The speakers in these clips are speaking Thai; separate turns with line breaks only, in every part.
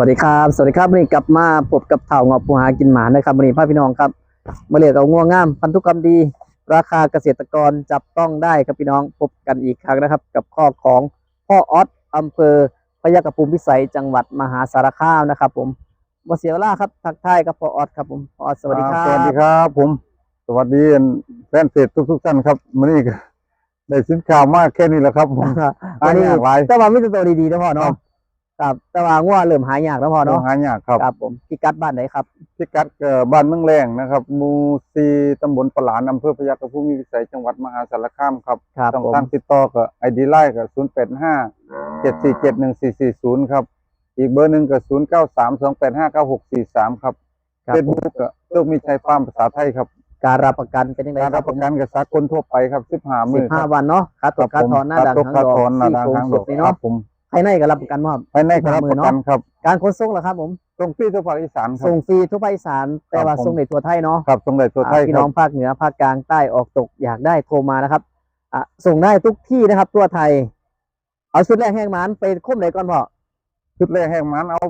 วัสดีครับ สวัสดีครับวันนี้กลับมาพบกับเถ่างอบผู้หากินหมานะครับวันนี้พ่อพี่น้องครับมาเรียกเอาง่วงงาม พันธุกรรมดี ราคาเกษตรกรจับต้องได้ครับพี่น้องพบกันอีกครั้งนะครับ กับข้อของพ่อออสอำเภอพยัคฆภูมิพิสัยจังหวัดมหาสารคามนะครับ ผมมาเสียเวลาครับทักทายกับพ่อออสครับผมพ่อออสสวัสดีครับ
สวัสดีครับ ผม สวัสดีแฟนเพจทุกทุกๆท่านครับวันนี้ก็ได้สินข่าวมากแค่นี้แหละครับผม
อันนี้
หายากหลาย
แต่ว่าไม่ตัวดีๆนะพ่อเนาะ ครับแต่ว่าง่วเริ่มหายากแล้วพ่อ
ต้อ
เนาะ
งหายากครับ
ครับผมพิกัดบ้านไหนครับ
พิกัดเอ่อบ้านเมืองแรงนะครับหมูซีตำบลปลานอำเภอพยัคฆภูมิวิสัยจังหวัดมหาสารคามครับ
ครับ
ช่อง
ผม
ทางติดต่อก็ไอดีไลน์ก็ศูนย์แปดห้าเจ็ดสี่เจ็ดหนึ่งสี่สี่ศูนย์ครับ อีกเบอร์หนึ่งก็ศูนย์เก้าสามสองแปดห้าเก้าหกสี่สามครับ
ครับ
เฟซ
ผม
บุ๊กก็โชคมีชัยฟาร์มภาษาไทยครับ
การรับประกันเป็นยังไง
การรับประกันกับสากลทั่วไปครับสิบห้าห
สิ
มื่
บ
น
ห้าวันเนาะค่าตรวจค่าถอนหน้าด่าง
ตก
หาง
ค่า
ดอก
ถอนหน้า
ที่
ด่าง
โครง
หาง
ศ
ดอ
พ
ก
นี่
ครั
เนาะ
บผม
ภายในก็รับประกันมอบ
ภายในก็รับประกันครับ
การขนส่งเหรอครับผม
ตรงที่ทั่วภาคอีสานครั
ส่
บ
งฟรีทั่วภาคอีสานแต่ว่า
ครับผม
ส่งในทั่วไทยเนาะ
ครับตรงไหนทั่วไทย
อ่าพี่
ค
น้
รั
อบงภาคเหนือภาคกลางใต้ออกตกอยากได้โทรมานะครับอะส่งได้ทุกที่นะครับ ทั่วไทย เอาชุดแรกแห้งหมันไปคุ้มไหนก่อนพ่อ
ชุดแรกแห้งมันเอา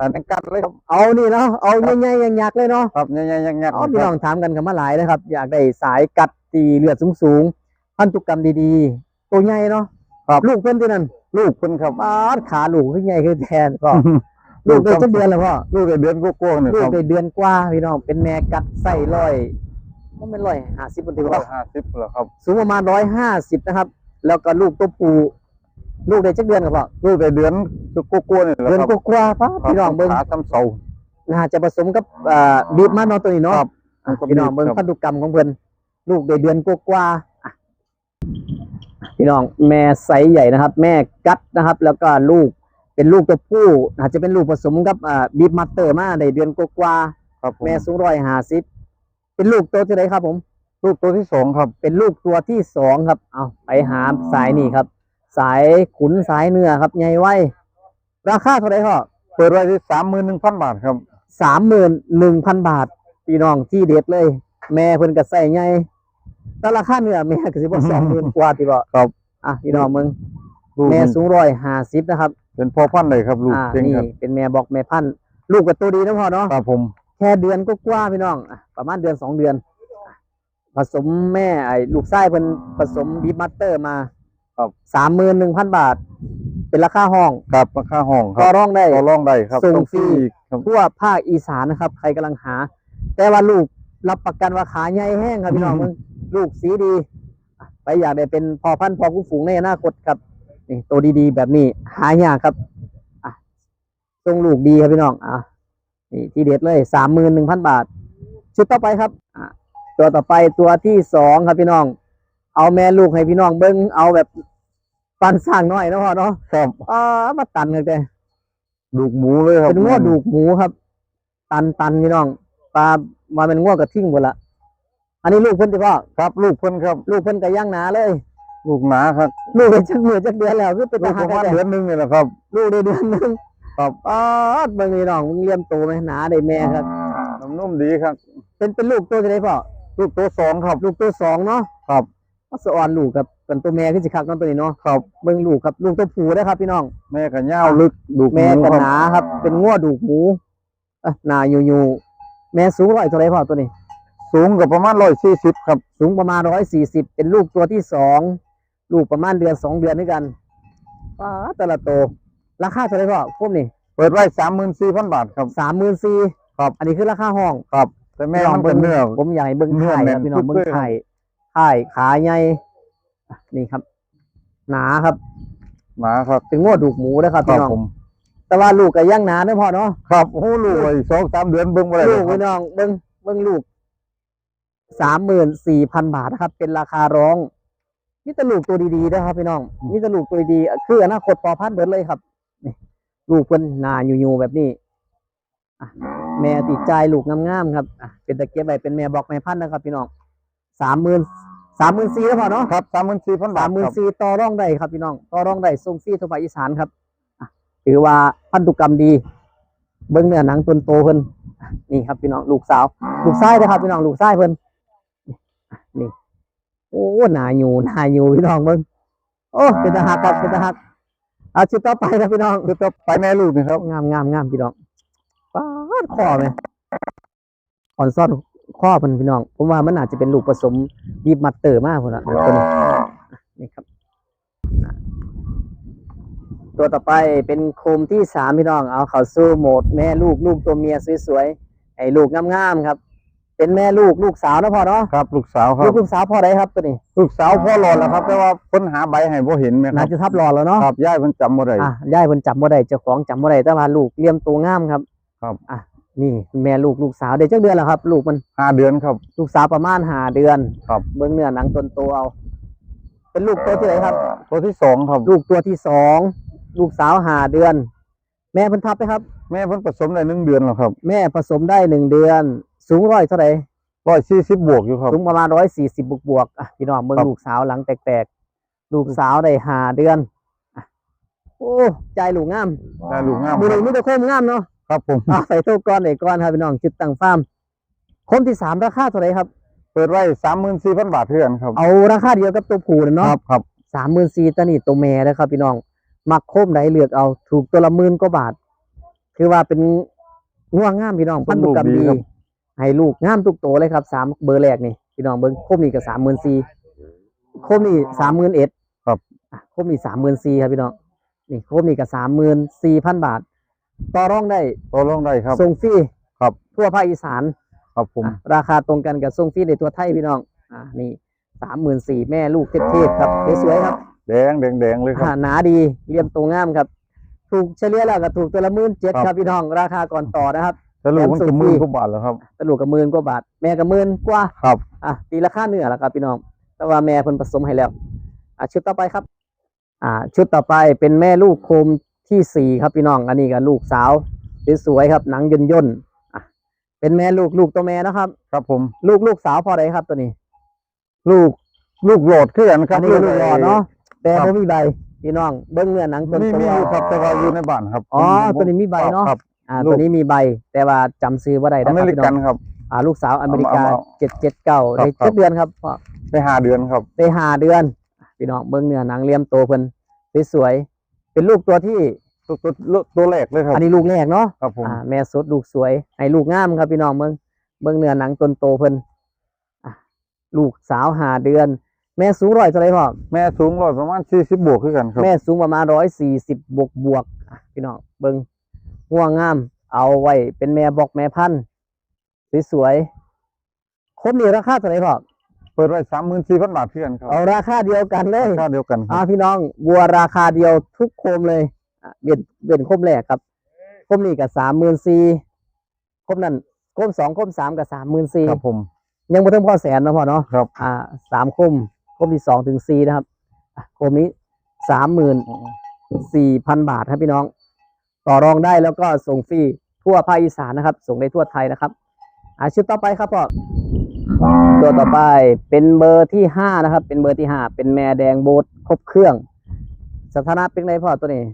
อันนั้นกัดเลยครับ
เอานี่เนาะเอาใหญ่ๆอย่างยักษ์เลยเนาะ
ครับใหญ่ๆยังๆ
อ๋อพี่
ค
น้
รั
อบงถามกันกันมาหลายนะครับ อยากได้สายกัดตีเลือดสูงๆพันธุกรรมดีๆ ตัวใหญ่เนาะ
ครับ
ลูกเพื่อนที่นั่น
ลูกเพิ่นครับ
ปาดขาลูกขึ้นใหญ่ขึ้นแทนก็ลูกได้จักเดือนแล้วพ่อ
ลูกได้เดือนกว่าๆนี่
ลู
ค
ก
รับ
ได้เดือนกว่าพี่น้องเป็นแม่กัดไส้ร้อยมันเป็นร้อยห้าสิบปฏิ
ร้
วั
อยห้าสิบเหรอครับ
สูงประมาณร้อยห้าสิบนะครับ แล้วก็ลูกตัวผู้ลูกได้จักเดือนกับพ่อ
ลูกได้เดือนกว่าๆนี่แหละ
เดือน
ครับ
กว่าๆป้าดพี่น้องเบิ้ง
ขาซ้ำเสา
น่าจะผสมกับอ่าบีบมาเนาะตัวนี้เนาะ
ครับ
อะ
มันก็
พี่น้อง
บีบ
เบิ้ง
ครับ
พันธุกรรมของเพิ่นลูกได้เดือนกว่าๆอะ พี่น้องแม่ไซส์ใหญ่นะครับ แม่กัดนะครับ แล้วก็ลูกเป็นลูกตัวผู้อาจจะเป็นลูกผสมกับอ่าบีบมาสเตอร์มาได้เดือนกว่าๆ
ครับผม
แม่สูงร้อยห้าสิบเป็นลูกตัวที่ไหนครับผม
ลูกตัวที่สองครับ
เป็นลูกตัวที่สองครับ เอาไปหาสายนี่ครับ สายขุนสายเนื้อครับใหญ่ไว้ราคาเท่าไหร่พ่อ
เปิดไว้ที่สามหมื่นหนึ่งพันบาทครับ
สามหมื่นหนึ่งพันบาท พี่น้องที่เด็ดเลย แม่เพิ่นก็ใส่ใหญ่ แต่ราคาเนื้อแม่ก็สิบ่สองหมื่นกว่าที่บ่
ครับ
อะพี่น้องมึง
ลูก
แม่
นี่
สูงร้อยห้าสิบนะครับ
เป็นพ่อพันธุ์เลยครับ ลูก
อ่า
เก่ง
นี่
ครับ
เป็นแม่บอกแม่พันธุ์ลูกกับตัวดีนะพ่อเนาะ
ครับผม
แค่เดือนก็กว่าๆพี่น้องอะประมาณเดือนสองเดือนอะผสมแม่ไอ้ลูกไส้เพิ่นผสมบีมัตเตอร์มา
ครับ
สามหมื่นหนึ่งพันบาท เป็นราคาห้อง
ครับราคาห้องค
ก็
รับ
ร้องได้
ต่อรองได้ครับ
ส่ง
ต้อง
ฟรี
อีกครับ
ทั่วภาคอีสานนะครับ ใครกำลังหา แต่ว่าลูกรับประกันว่าขาใหญ่แห้งครับพี่น้อง
อืม
มึง ลูกสีดีอะไปอยากได้เป็นพอพันธุ์พอคุ้ฝูงในอนาคตครับนี่ตัวดีๆ แบบนี้หายากครับอะทรงลูกดีครับพี่น้องอะนี่ที่เด็ดเลยสามหมื่นหนึ่งพันบาท ชุดต่อไปครับอะตัวต่อไปตัวที่สองครับพี่น้อง เอาแม่ลูกให้พี่น้องเบิ้งเอาแบบปันสร้างน้อยนะพ่อเนาะ
ครับ
อ่ามาตันกันเลย
ดูกหมูเลยครับ
เป็นง้อดูกหมูครับ ตันตันพี่น้องปลามาเป็นง้อกระทิ่งหมดละ อันนี้ลูกเพิ่นที่พ่อ
ครับลูกเพิ่นครับ
ลูกเพิ่นกระย่างหนาเลย
ลูกหนาครับ
ลูกได้จักมือจักเดือนแล้วคือเป็น
ลู
ท
ก
หา
ป
ร
ระ
กันแต่
มาณเดือนหนึงนี่แหละครับ
ลูกได้เดือนหนึง
ครับ
อ๋อเบิ่งนี่น้องมึงเลี้ยมโตไหมหนาได้แม่ครับ
น้ำนุ่มดีครับ
เป็นเป็นลูกตัวที่ไหนพ่อ
ลูกตัวสองครับ
ลูกตัวสองเนาะ
ครับ
ก็สะออนลูกกับเป็นตัวแม่ขึ้นสิครับน้องตัวนี้เนาะ
ครับ
เบิ่งลูกครับลูกตัวผู้นะครับพี่น้อง
แม่กับย่าวลึกดูกห
แม่
มู
กัน
ครับ
หนาครับ เป็นง้อดูกหมูเอะหนาอยู่อยู่แม่สูงร้อยเท่าไหรพ่อตัวนี้
สูงกับประมาณร้อยสี่สิบครับ
สูงประมาณร้อยสี่สิบเป็นลูกตัวที่สองลูกประมาณเดือนสองเดือนด้วยกันป้าดแต่ละโตวราคาเท่าไหรพ่อพวกนี้
เปิดไว้สามหมื่นสี่พันบาทครับ
สามหมื่นสี่
ครับ
อันนี้คือราคาห้อง
ครับแต่แม่
พี่
มันเป็นเนื้อ
ผมอยากให้เบิ้ง
เนื้อ
ไข่
แน่
คนรับพี่น้อง
ปึ๊
เบิ้
ก
ง
เลย
ไข่ไข่ขาใหญ่อะนี่ครับ หนาครับ
หนาครับ
เป็นงวดดูกหมูนะครับ
ครั
พี่
บ
น้อง
ผม
แต่ว่าลูกก็ย่างหนาเด้อพ่อเนาะ
ครับโอ้โหลูกไอ้สองสามเดือนเบิ่งบ่ได้
ลู
เลย
ก
ครั
พี่
บ
น้องเบิ้งเบิ้งลูก สามหมื่นสี่พันบาทนะครับ เป็นราคาร้องนี่ตลูกตัวดีๆนะครับพี่น้องนี่ตลูกตัวดีๆคืออนาคตพอพันธุ์เบิดเลยครับนี่ลูกเพิ่นหนาอยู่ๆแบบนี้อะแม่ติดใจลูกงามๆครับอะเป็นตะเกียบใบเป็นแม่บอกแม่พันธุ์นะครับ พี่น้องสามหมื่นสามหมื่นสี่แล้วพอเนาะ
ครับสามหมื่นสี่พันบา
สา
ท
มหมื่น
ครับ
สี่ต่อร่องได้ครับพี่น้องต่อร่องได้ทรงฟรีทั่วภาคอีสานครับอะถือว่าพันธุกรรมดี เบิ้งเนื้อหนังตนโตเพิ่นอะนี่ครับพี่น้องลูกสาว ลูกชายนะครับพี่น้องลูกชายเพิ่น นี่โอ้หนาอยู่หนาอยู่พี่น้องเบิ้งโอ้เป็นตาหักครับเป็นตาหักเอาชุดต่อไปครับพี่น้อง
คือจะไปแม่ลูกนี่ครับ
งามงามงามพี่น้องป้าดข้อไหมอ่อนซ่อนข้อมันพี่น้อง ผมว่ามันอาจจะเป็นลูกผสมบีบมัตเตอร์มากคนละตัวนี้นี่ครับอะตัวต่อไปเป็นโคมที่สามพี่น้อง เอาเข้าสู่โหมด แม่ลูกลูกตัวเมียสวยๆไอ้ลูกงามๆครับ เป็นแม่ลูกลูกสาวนะพ่อเนาะ
ครับ ลูกสาวครั
ลู
บ
กลูกสาวพ่อได้ครับตัวนี้
ลูกสาวพ่อรอดแล้วครับ แต่ว่าค้นหาใบให้บ่เห็นไหมค
น่า
รับ
จะทับรอแล้วเนาะ
ครับย่ายเพิ่นจำบ่ได้
อะยายเพิ่นจำบ่ได้เจ้าของจำบ่ได้แต่ว่าลูกเลี้ยมตัวงามครับ
ครับ
อะนี่แม่ลูกลูกสาวเด็กจักเดือนแล้วครับ ลูกมัน
ห้าเดือนครับ
ลูกสาวประมาณห้าเดือน
ครับ
เบิ่งเนื้อหนังตนโตเอา เป็นลูกตัวที่ไหนครับ
ตัวที่สองครับ
ลูกตัวที่สองลูกสาวห้าเดือน แม่เพิ่นทับไหมครับ
แม่เพิ่นผสมได้หนึ่งเดือนแล้วครับ
แม่ผสมได้หนึ่งเดือน สูงร้อยเท่าไหร่
ร้อยสี่สิบบวกอยู่ครับ
สูงประมาณร้อยสี่สิบบวกบวกๆอะพี่น้องเบิ่ง
ครับ
ลูกสาวหลังแตกๆ ลูกสาวได้ห้าเดือนอะโอ้ใจลูกงาม
ได้ลูกงาม
มือ
ค
ห
รั
นึ่
บ
งมีแต่โคมงามเนาะ
ครับผม
อะใส่ตู้ก้อนไหนก้อนครับพี่น้องจุดตั้งฟาร์มคมที่สามราคาเท่าไหร่ครับ
เปิดไว้สามหมื่นสี่พันบาทเท่านั้นครับ
เอาราคาเดียวกับตัวผูเลย
ค
เนาะ
รับครับ
สามหมื่นสี่ตัวนี้ตัวแม่นะครับ พี่น้อง มักโคมใดเลือกเอา ถูกตัวละหมื่นกว่าบาท คือว่าเป็นง่วงงามพี่น้องพันธุกรรมดี ให้ลูกงามทุกตัวเลยครับสามเบอร์แรกนี่พี่น้องเบิ้งโคมนี่ก็สามหมื่นสี่โคมนี่สามหมื่นเอ็ด
ครับ
โคมนี่สามหมื่นสี่ครับพี่น้องนี่โคมนี่ก็สามหมื่นสี่พันบาท ต่อรองได้
ตัวลงได้ครับ
ส่งฟรี
ครับ
ทั่วภาคอีสาน
ครับผม
อะราคาตรงกันกับส่งฟรีในตัวไทยพี่น้องอ่านี่สามหมื่นสี่แม่ลูกเทพๆครับสวยๆครับ
แดงแดงแดงเลยครับ
อ่าหนาดีเรียมตัวงามครับ ถูกเฉลี่ยแล้วก็ถูกตัวละหมื่นเจ็ด
ครับ
ครับพี่น้องราคาก่อนต่อนะครับ
แล้วลูกมัน
แถมส่
จะ
ง
หมื่น
ฟรี
กว่าบาทแล้วครับ
ตลูกกับหมื่นกว่าบาท แม่กับหมื่นกว่า
ครับ
อะตีราคาเนื้อแล้วครับพี่น้อง แต่ว่าแม่เพิ่นผสมให้แล้วอะชุดต่อไปครับ อ่า ชุดต่อไปเป็นแม่ลูกโคมที่สี่ครับพี่น้อง อันนี้ก็ลูกสาวสวยๆครับ หนังย่นย่นๆอะเป็นแม่ลูกลูกตัวแม่นะครับ
ครับผม
ลูกลูกสาวพอใดครับตัวนี้
ลูกลูกโหลดขึ้นกันค
อั
รับ
นนี้ก็ลูกหลอดเนาะแต่
ครับ
เขามีใบพี่น้องเบิ้งเนื้อหนังต้น
มี
ตั
มี
ว
อยู่ครับแต่ว่าอยู่ในบ้านครับ
อ๋อตัวนี้มีใบเนาะ
ครับ
อ่า
ลูก
ตัวนี้มีใบแต่ว่าจำซื้อว่าใด
อ
นะค
เม
รับ
ริ
พี่น้
กั
อนง
ครับ
อ่าลูกสาวอเมริกา
เอามา
เจ็ดเจ็ดเก้า
ครับ
ได้
ครับ
เจ็ดเดือนครับพ่อ
ได้ห้าเดือนครับ
ได้ห้าเดือน พี่น้องเบิ้งเนื้อหนังเลี่ยมโตเพิ่นสวยๆเป็นลูกตัวที่
ตัวตัวตัวตัวแรกเลยครับ
อันนี้ลูกแรกเนาะ
ครับผม
อ่าแม่สดลูกสวยให้ลูกงามครับพี่น้องเบิ้งเบิ้งเนื้อหนังต้นโตเพิ่นอะลูกสาวห้าเดือน แม่สูงร้อยเท่าไหรพ่อ
แม่สูงร้อยประมาณสี่สิบบวกขึ้นกันครับ
แม่สูงประมาณร้อยสี่สิบบวกบวกๆอะพี่น้องเบิง ง่วงงาม เอาไว้เป็นแม่บอกแม่พันธุ์สวยๆครบนี่ราคาเท่าไหร่พ่อ
เปิดไว้สามหมื่นสี่พันบาทขึ้นกันครับ
เอาราคาเดียวกันเลย
ราคาเดียวกันค
อ่า
รับ
พี่น้องวัวราคาเดียวทุกโคมเลยอะเบียนเบียนโคมแรกครับโคมนี่กับสามหมื่นสี่โคมนั่นโคมสองโคมสามกับสามหมื่นสี่
ครับผม
ยังไม่ถึงพ่อแสนนะพ่อเนาะ
ครับ
อ่าสามโคมโคมที่สองถึงสี่นะครับอะโคมนี้สามหมื่นสี่พันบาทครับพี่น้อง ต่อรองได้แล้วก็ส่งฟรีทั่วภาคอีสานนะครับ ส่งได้ทั่วไทยนะครับ อาชุดต่อไปครับพ่อตัวต่อไปเป็นเบอร์ที่ห้านะครับ เป็นเบอร์ที่ห้าเป็นแม่แดงโบสครบเครื่อง สถานะเป็นไงพ่อตัวนี้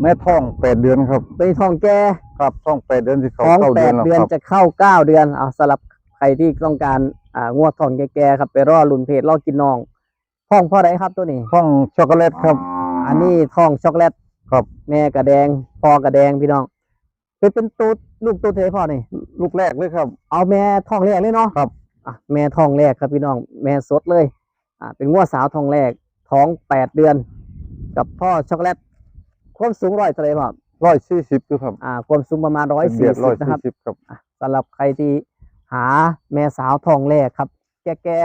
แม่ท้องแปดเดือนครับ
ตัวนี้ทองแก่
ครับท้องแปดเดือนที่เขา
ท้อง
เข้า
แป
เดือน
ด
แล้ว
เดือน
ครับ
จะเข้าเก้าเดือนเอาสำหรับใครที่ต้องการอ่างวดทองแก่ๆครับไปรอลุ่นเพจรอกินน้องท้องพ่อใดครับตัวนี้
ท้องช็อกโกแลตครับ
อันนี้ทองช็อกโกแลต
ครับ
แม่กระแดงพ่อกระแดงพี่น้องเป็นเป็นตัวลูกตัวเทพ่อนี่
ลูกแรกเลยครับ
เอาแม่ทองแรกเลยเนาะ
ครับ
อะแม่ทองแรกครับพี่น้อง แม่สดเลย อ่า เป็นงัวสาวทองแรก ท้องแปดเดือน กับพ่อช็อกโกแลตความสูงร้อยเท่าไหรพ่อ
ร้อยสี่สิบอยู่ครับ
อ่า ความสูงประมาณร้อยสี่
เบียด
สิ
ร้อย
บนะ
สี่
ครับ
สิบครับ
อะสำหรับใครที่หาแม่สาวทองแรกครับ แก่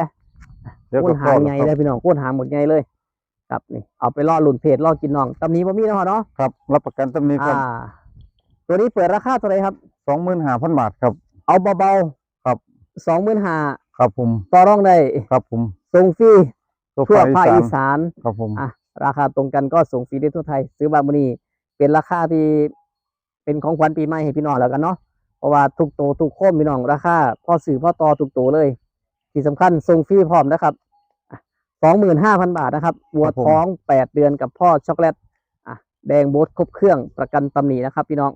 เดี๋ยว
ๆ
ก็
ก้น
ค
หา
ลอด
งใหญ่
แล้ว
เล
ค
ย
รับ
พี่น้องก้นหางหมดใหญ่เลย ครับนี่เอาไปล่อหลุนเพจล่อกินน้องตำนี้บ่มีนะพ่อเนาะ
ครับ รับประกันตำหนี้ครับ
อ่า ตัวนี้เปิดราคาเท่าไหรครับ
สองหมื่นห้าพันบาทครับ
เอาเบาๆ
ครับ
สองหมื่นห้า
ครับผม
ต่อรองได้
ครับผม
ส่งฟรี
ตัว
ทั่วภาค
อี
อี
สาน
สาน
ครับผม
อะราคาตรงกันก็ส่งฟรีได้ทั่วไทย ซื้อบางมนีเป็นราคาที่เป็นของขวัญปีใหม่ให้พี่น้องแล้วกันเนาะเพราะว่าทุกโตวทุกโคมพี่น้องราคาพ่อสื่อพ่อต่อทุกโตวเลย ที่สำคัญส่งฟรีพร้อมนะครับ สองหมื่นห้าพันบาทนะครับวัวท้องแปดเดือนกับพ่อช็อกโกแลตอะแดงโบสครบเครื่องประกันตำหนินะครับ พี่น้อง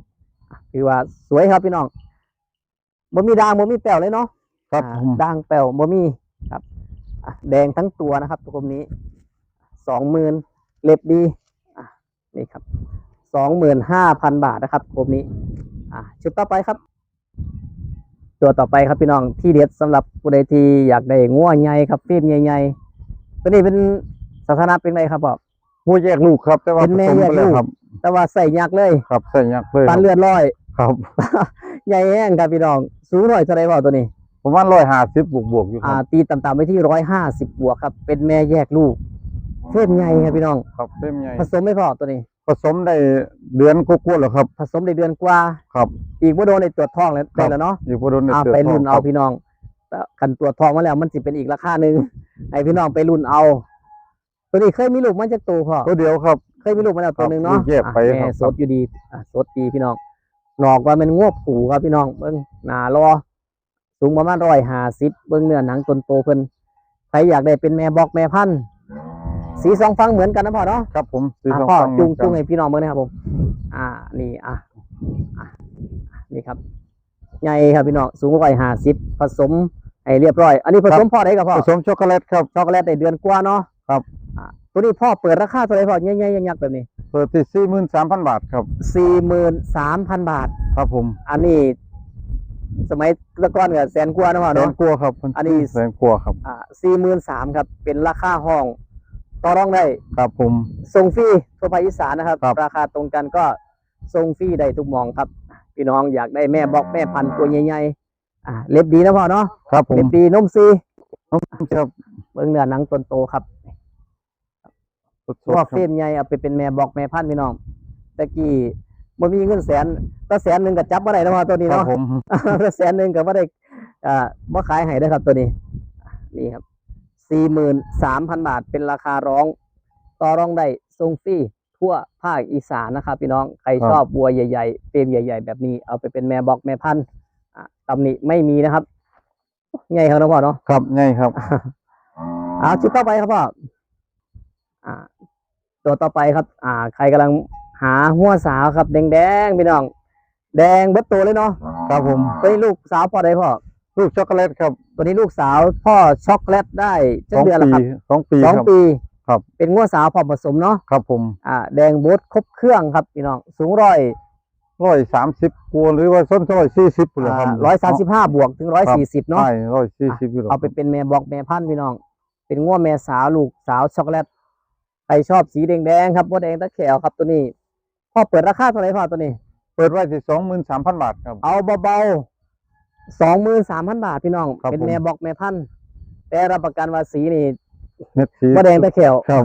อะถือว่าสวยครับพี่น้องบ่มีด่างบ่มีแป้วเลยเนาะ
ครับ
อ่า
ผม
ด่างแป้วบ่มีครับอะแดงทั้งตัวนะครับตัวกลมนี้สองหมื่นเล็บดีอะนี่ครับสองหมื่นห้าพันบาทนะครับครบนี้อ่าชุดต่อไปครับ ตัวต่อไปครับพี่น้องที่เด็ดสำหรับผู้ใดที่อยากได้งัวใหญ่ครับฟิล์มใหญ่ๆ ตัวนี้เป็นสถานะเป็นไงครับพ่อ
ผู้แยกลูกครับ แต่ว่า
เป็นแม่
ผส
แยก
ไป
ลูก
ครับ
แต่ว่าใส่ยักษ์เลย
ครับใส่ยักษ์เลย
ปันเลือดร้อย
ครับ
ใหญ่แห้งครับพี่น้อง สูงหน่อยเท่าไรพ่อตัวนี้
ประมาณร้อยห้าสิบบวกบวกๆอยู่ค
อ่า
รับ
ตีต่ำๆไปที่ร้อยห้าสิบบวกครับ เป็นแม่แยกลูกเทพใหญ่ครับพี่น้อง
ครับเต็มใหญ่
ผสมไม่พอตัวนี้
ผสมได้เดือนกว่าๆแล้วครับ
ผสมได้เดือนกว่า
ครับ
อีกว่าโดนในตรวจท้องแล้ว
ครั
ได้
บ
แล้วเนาะ
อยู่พอโดนใน
เอา
เสือ
ไปรุ่น
ท
เอา
งครับ
พี่น้องแต่ กันตรวจท้องมาแล้วมันสิเป็นอีกราคาหนึ่งให้พี่น้องไปรุ่นเอา ตัวนี้เคยมีลูกมันจากตัวพ่อ
ตัวเดียวครับ
เคยมีลูกมาแล้วตัวหนึ่งเนาะ
ครับลูกแยกไป
อะ
ครับ
แม่สดอยู่ดีอะสดดีพี่น้องหนอกว่ามันงวบผูครับพี่น้องเบิ้งหนารอสูงประมาณร้อยห้าสิบเบิ้งเนื้อหนังตนโตเพิ่นใครอยากได้เป็นแม่บอกแม่พันธุ์สีสองฟังเหมือนกันนะพ่อเนาะ
ครับผมสี
อะ
ทอง
พ่อ
ฟัง
จุง
เหมือนกัน
จุงให้พี่น้องเบิ้งนะครับผม อ่านี่อะอะนี่ครับใหญ่ครับพี่น้องสูงร้อยห้าสิบผสม ให้เรียบร้อย อันนี้ผสมพ่อได้กับพ่อ
ผสมช็อกโกแลตครับ
ช็อกโกแลตได้เดือนกว่าเนาะ
ครับ
อะตัวนี้พ่อเปิดราคาเท่าไหร่พ่อใหญ่ๆยักษ์ๆแบบนี้
เปิดที่สี่หมื่นสามพันบาทครับ
สี่หมื่นสามพันบาท
ครับผม
อันนี้ สมัยแตะก้อนกับแสนกว่านะพ่อ
แสน
เนาะ
กลัวครับ
อันนี้
แสนกลัวครับ
อ่าสี่หมื่นสามครับ เป็นราคาห้องต่อรองได้
ครับผม
ส่งฟรีทั่วภาคอีสานนะครับ
ครับ
ราคาตรงกันก็ส่งฟรีได้ทุกหมองครับ พี่น้องอยากได้แม่บอกแม่พันธุ์ตัวใหญ่ๆ อ่าเล็บดีนะพ่อเนาะ
ครับผม
เล็บดีนมซี
ครับ
เบื้องเนื้อหนังตนโตครับ
สด
เพราะว่า
ๆค
เฟร
รับ
มใหญ่เอาไปเป็นแม่บอกแม่พันธุ์พี่น้องตะกี้บ่มีเงินแสนก็แสนหนึ่งก็จับมาได้นะพ่อตัวนี้
ครับ
เนาะ
ผม
ถ้าแสนหนึ่งก็บ่ได้อ่าบ่ขายให้ได้อครับตัวนี้อะนี่ครับสี่หมื่นสามพันบาทเป็นราคาร้องต่อรองได้ทรงฟรีทั่วภาคอีสานนะครับพี่น้องใครชอบบัวใหญ่ๆเฟรมใหญ่ ๆ แบบนี้เอาไปเป็นแม่บอกแม่พันธุ์อะ ตำหนิไม่มีนะครับใหญ่ครับน้องพ่อเนาะ
ครับไงครับ
เอาชุดต่อไปครับพ่ออ่า ตัวต่อไปครับ อ่า ใครกำลังหาหัวสาวครับ แดงๆพี่น้อง แดงเบิดตัวเลยเนาะ
ครับผม
ตัวนี้ลูกสาวพ่อได้พ่อ
ลูกช็อกโกแลตครับ
ตัวนี้ลูกสาวพ่อช็อกโกแลตได้
ส
จัก
อง
เดือนละ
ปี
ครับ
สองปี
สอง
ครับ
ปี
ครับ
เป็นงัวสาวพร้อมผสมเนาะ
ครับผม
อ่า แดงโบดครบเครื่องครับพี่น้อง สูงร้อย
ร้อยสามสิบกว่าหรือว่าส้นร้อยสี่สิบเลยครับ
ร้อยสามสิบห้าบวกถึงร้อยสี่สิบเนาะ
ใช่ร้อยสี่สิบอยู่แล้ว
เอาไปเป็นแม่บอกแม่พันธุ์พี่น้อง เป็นงัวแม่สาวลูกสาวช็อกโกแลตใครชอบสีแดงๆครับงัวแดงตะแขวครับตัวนี้พ่อเปิดราคาเท่าไหร่พ่อตัวนี้
เปิดไว้ที่สองหมื่นสามพันบาทครับ
เอาเบาๆสองหมื่นสามพันบาทพี่น้อง
ครับ
เป็น
ผม
แม่บอกแม่พันธุ์แต่รับประกันว่าสีนี่
เม็ดสี
งัวแดงตะแขว
ครับ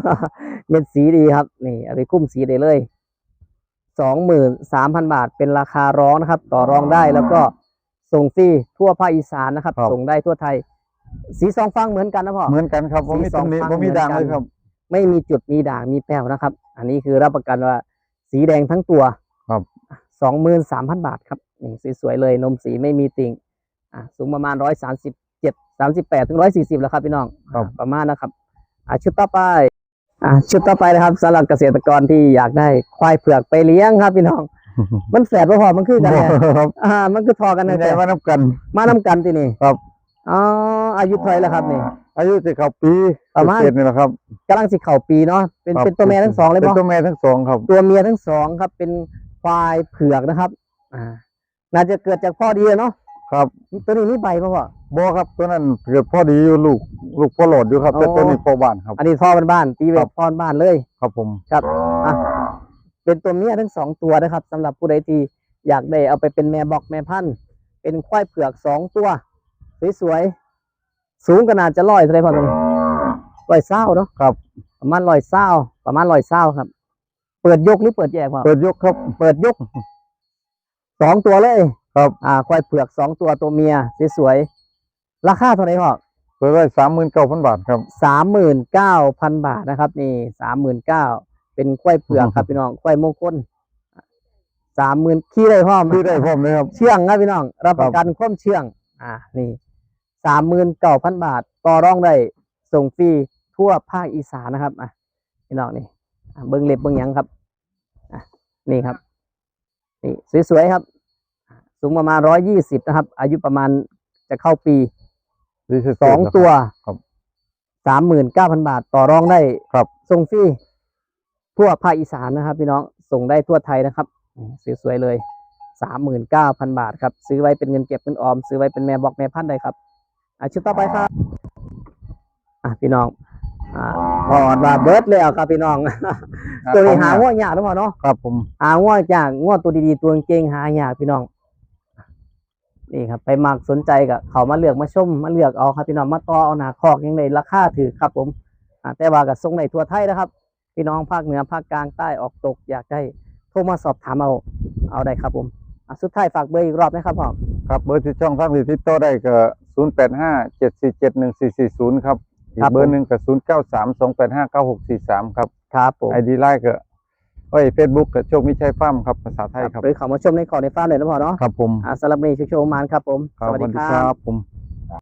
เม็ดสีดีครับนี่เอาไปคุ้มสีได้เลย สองหมื่นสามพันบาท เป็นราคาร้องนะครับ ต่อรองได้แล้วก็ส่งฟรีทั่วภาคอีสานนะครับ
ครับ
ส่งได้ทั่วไทย สีสองฟังเหมือนกันนะพ่อ
เหมือนกันครับผมมี
สีสอง
ตำหนิ
ข้าง
ผมมี
เหมือน
ด่าง
กัน
เลยครับ
ไม่มีจุดมีด่างมีแป้วนะครับ อันนี้คือรับประกันว่าสีแดงทั้งตัว
ครับ
สองหมื่นสามพันบาทครับนี่สวยๆเลยนมสีไม่มีติ่งอะสูงประมาณร้อยสามสิบเจ็ดสามสิบแปดถึงร้อยสี่สิบแล้วครับพี่น้อง
ครับ
อะประมาณนะครับอะชุดต่อไปอะ ชุดต่อไปนะครับสำหรับเกษตรกรที่อยากได้ควายเผือกไปเลี้ยงครับพี่น้อง มันแฝดบ่พอมันคือกันเนี่ย
ครับ
อ่า มันคือทอกัน
ไม่
นะ
ได้
แต่
มานับกัน
มานํกันที่นี่
ครับ
อ๋ออายุเท่าไหรแล้วครับนี่
อายุจะเข้าปี
ประมาณ
เจ็ดนี่แหละครับ
กำลังสิเข่าปีเนาะเป็น
ครับ
เป็นตัวแม่ทั้งสองเลย
เป็น
บ่
ตัวแม่ทั้งสองครับ
ตัวเมียทั้งสองครับ เป็นควายเผือกนะครับ อ่า น่าจะเกิดจากพ่อดีอะเนาะ
ครับ
ตัวนี้มีใบป่ะพ่อ
บอครับตัวนั้นเกิดพ่อดีอยู่ลูก ลูกพ่อหลอดอยู่ครับ
อ๋อ
แต่ตัวนี้พ่อบ้านครับ
อันนี้พ่อบ้านๆตีแบ
ครับบ
พ่อบ้านเลย
ครับผม
ครับอะเป็นตัวเมียทั้งสองตัวนะครับสำหรับผู้ใดที่อยากได้เอาไปเป็นแม่บอกแม่พันธุ์เป็นควายเผือกสองตัว สวยๆสูงขนาดจะร้อยเท่าไหรพ่อตัวนี้ร้อยเศร้าเนาะ
ครับ
ประมาณร้อยเศร้าประมาณร้อยเศร้าครับ เปิดยกหรือเปิดแยกพ่อ
เปิดยกครับ
เปิดยกสองตัวเลย
ครับ
อ่าควายเผือกสองตัวตัวเมียสวยๆราคาเท่าไหร่พ่อ
เปิดไว้สามหมื่นเก้าพันบาทครับ
สามหมื่นเก้าพันบาทนะครับ นี่สามหมื่นเก้าเป็นควายเผือกครับพี่น้องควายมงคลสามหมื่นขี้ได้พ่อม
ที่ได้พร้อมเลยครับ
เชื่องครับพี่น้อง รับประกันความเชื่อง อ่านี่สามหมื่นเก้าพันบาท ต่อรองได้ส่งฟรีทั่วภาคอีสานนะครับอะพี่น้องนี่อะเบิ้งเล็บเบิ้งหยังครับอะนี่ครับ นี่สวยๆครับ สูงประมาณร้อยยี่สิบนะครับ อายุประมาณจะเข้าปี
ดีที่สุด
สอง
นะครับ
ตัว
ครับ
สามหมื่นเก้าพันบาทต่อรองได้
ครับ
ส่งฟรีทั่วภาคอีสานนะครับ พี่น้องส่งได้ทั่วไทยนะครับนี่สวยๆเลยสามหมื่นเก้าพันบาทครับ ซื้อไว้เป็นเงินเก็บเงินออม ซื้อไว้เป็นแม่บอกแม่พันธุ์ได้ครับอะชุดต่อไปครับ อะพี่น้อง อ่าพอดว่าเบิร์ดแล้วครับพี่น้อง ตัวนี้หาง่วงยากหรือเปล่าเนาะ
ครับผม
หาง่วงยากง่วงตัวดีๆตัวเก่งๆหายากพี่น้อง นี่ครับไปมักสนใจกับเขามาเลือกมาชมมาเลือกเอาครับพี่น้องมาต่อเอาหนาคอกยังในราคาถือครับผมอ่าแต่ว่ากับทรงในทั่วไทยนะครับ พี่น้องภาคเหนือภาคกลางใต้ออกตกอยากได้โทรมาสอบถามเอาเอาได้ครับผมอะสุดท้ายฝากเบอร์อีกรอบนะครับพ่อ
ครับเบอร์ที่ช่องทางติดต่อได้ก็ศูนย์แปดห้าเจ็ดสี่เจ็ดหนึ่งสี่สี่ศูนย์ครับอีกเบอร์หนึ่งก็ศูนย์เก้าสามสองแปดห้าเก้าหกสี่สามครับ
ครับผม
ไอดีไลน์ก็ เอ้ยเฟซบุ๊กก็โชคมิชัยฟ้าร์มครับภาษาไทยครับ
หรือเขามาชมในขอในฟ้าร์มเลยนะพ่อเนาะ
ครับผม
อ่าสำหรับวันนี้โชว์ๆมานครับผม
ครับ
สวัส
สวั
ดี
สดี
ค
ค
รั
รับบผม